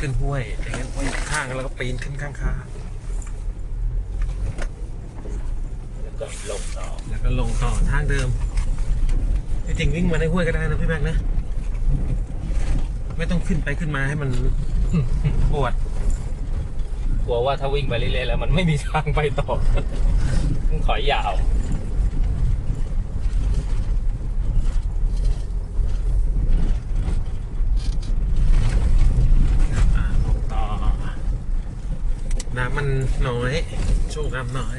ขึ้นห้วยอย่างนั้นห้วยข้างแล้วก็ปีนขึ้นข้างคาแล้วก็ลงต่อแล้วก็ลงต่อทางเดิมจริงๆวิ่งมาในห้วยก็ได้นะพี่แม็กนะ ไม่ต้องขึ้นไปขึ้นมาให้มันปวดกลัวว่าถ้าวิ่งไปเรื่อยๆแล้ว มันไม่มีทางไปต่อต้องถอยยาว อ่าลงต่อ น้ำมันน้อยช่วงน้ำน้อย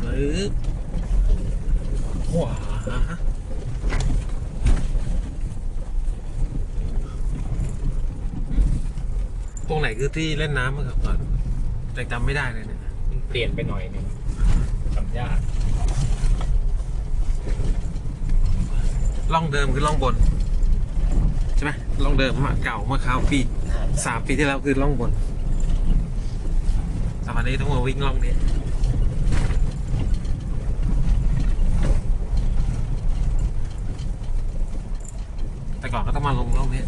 หรือขวา ตรงไหนคือที่เล่นน้ำเมื่อก่อนแต่จำไม่ได้เลยเนี่ยมันเปลี่ยนไปหน่อยนึงทำยากล่องเดิมคือล่องบน ใช่ไหมล่องเดิมอะเก่าเมื่อคราวปีสามปีที่แล้วคือล่องบนแต่วันนี้ต้องมาวิ่งล่องนี้แต่ก่อนก็ต้องมาลงล่องนี้